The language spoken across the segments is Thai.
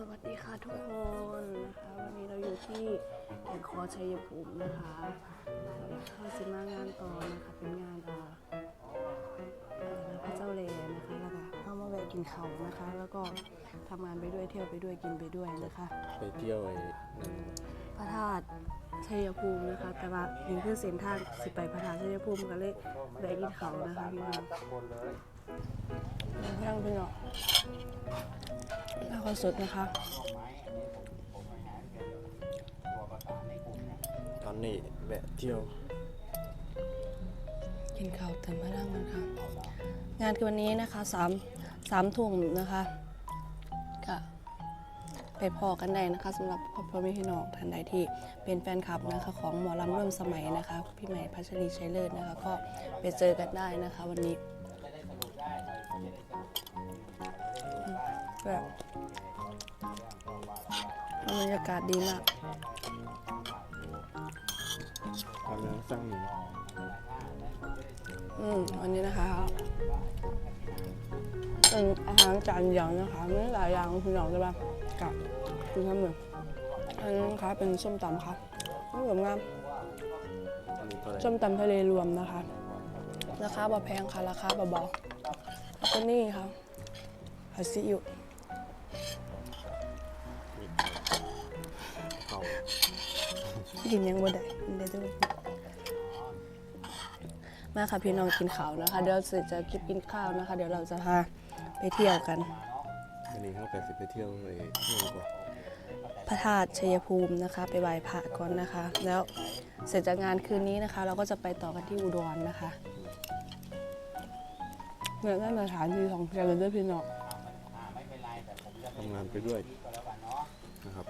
สวัสดีค่ะทุกคนนะคะวันนี้เราอยู่ที่แก่งคอชัยภูมินะคะเราเข้าซิมางานต่อนะคะเป็นงานอ่าพระเจ้าเลนะคะแล้วก็เข้ามาแวะกินเขานะคะ แล้วก็ทำงานไปด้วยเที่ยวไปด้วยกินไปด้วยนะคะ ไปเที่ยวไอ้นั่นพระธาตุชัยภูมินะคะ แต่ว่านี่คือเส้นทางสิไปพระธาตุชัยภูมิก็เลยแวะกินเขานะคะพี่น้อง ย่างพี่น้องแล้วก็สดนะคะ ตอนนี้แวะเที่ยวกินข้าวเติมพลังกันค่ะ งานคือวันนี้นะคะสามสามทุ่มนะคะก็ไปพอกันได้นะคะสำหรับพ่อพ่อแม่พี่น้องท่านใดที่เป็นแฟนคลับนะคะ ของหมอลำร่วมสมัยนะคะ พี่ใหม่พัชรีชัยเลิศนะคะ ก็ไปเจอกันได้นะคะ วันนี้ แบบบรรยากาศดีมากทำแล้วสร้างหนึ่งอืมวันนี้นะคะเป็นอาหารจานเดียวนะคะไม่หลายอย่างคุณหยองใช่ปะกับคุณทำหนึ่งอันนี้นะคะเป็นส้มตำค่ะไม่เหมือนงามอันนี้เท่าไหร่ส้มตำทะเลรวมนะคะ ราคาบ่แพงค่ะ ราคาเบาๆแล้ว ก็นี่ค่ะผัดซีอิ๊วเขากินยังบ่ได้กินได้ด้วยมาค่ะพี่น้องกินข้าวนะคะ เดี๋ยวเสร็จจะกินกินข้าวนะคะ เดี๋ยวเราจะพาไปเที่ยวกันอันนี้เขาแต่สิไปเที่ยวไปเที่ยวกว่าพระธาตุชัยภูมินะคะ ไปไหว้พระก่อนนะคะ แล้วเสร็จจากงานคืนนี้นะคะ เราก็จะไปต่อกันที่อุดรนะคะ เนี่ยนั่นสถานที่ของเที่ยวเลยด้วยพี่น้องทำงานไปด้วยนะครับ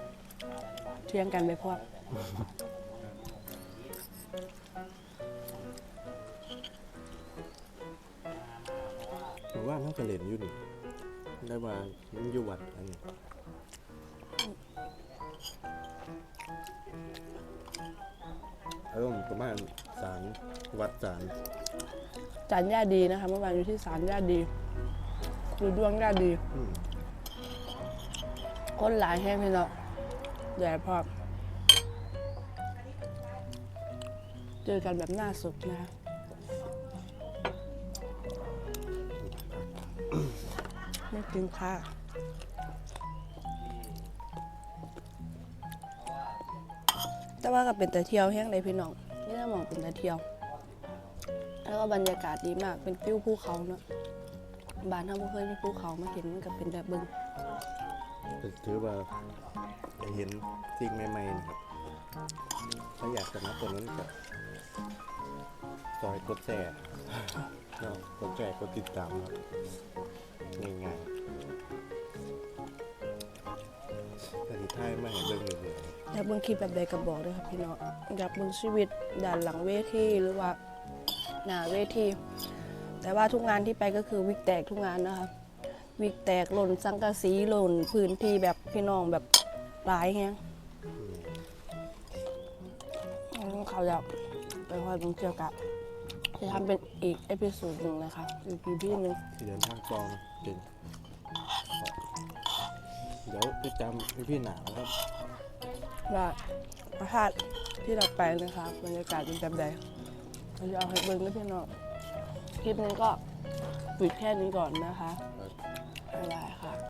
เที่ยงกันไปพร้อมหรือว่าเขากระเล่นอยู่นี่ได้ว่ามันอยู่วัดอันนี้อารมณ์ประมาณสารวัดสาร จานย่าดีนะคะเมื่อวานอยู่ที่ศาลย่าดีดูดวงย่าดี อืมคนหลายแห้งพี่น้องแดดพร้อมเจอกันแบบหน้าสุดนะคะไม่กินข้าวแต่ว่าก็เป็นแต่เที่ยวแห้งเลยพี่น้องนี่น่ามองเป็นแต่เที่ยว แล้วก็บรรยากาศดีมาก เป็นฟิวภูเขาเนอะบ้านถ้าไม่เคยมีภูเขามาเห็นมันก็เป็นแบบเบึงก็ถือว่าได้เห็นสิ่งใหม่ๆนะครับถ้าอยากจะมาตัวนั้นก็ซอยกดแชร์ก็กดแชร์กดติดตามครับง่ายๆแต่ที่ท้ายมาเห็นเรื่องอื่นเลยอยากเบิ่งคลิปแบบใดก็บอกด้วยครับพี่น้องอยากเบิ่งชีวิตด้านหลังเวทีหรือว่า หน้าเวทีแต่ว่าทุกงานที่ไปก็คือวิกแตกทุกงานนะคะ วิกแตกหล่นสังกะสีหล่นพื้นที่แบบพี่น้องแบบหลายแฮงอืมเขาอยากไปคอยเบิ่งเกี่ยวกับจะทำเป็นอีกเอพิโซดหนึ่งนะคะอีกพีหนึ่งที่เดินทางปลอมเก่งเดี๋ยวไปจำให้พี่หนาวครับว่าพระธาตุที่เราไปนะคะบรรยากาศเป็นแบบใด เราจะเอาให้เบิ้งก็พี่น้องคลิปนี้ก็ปิดแค่นี้ก่อนนะคะบ๊ายบายค่ะ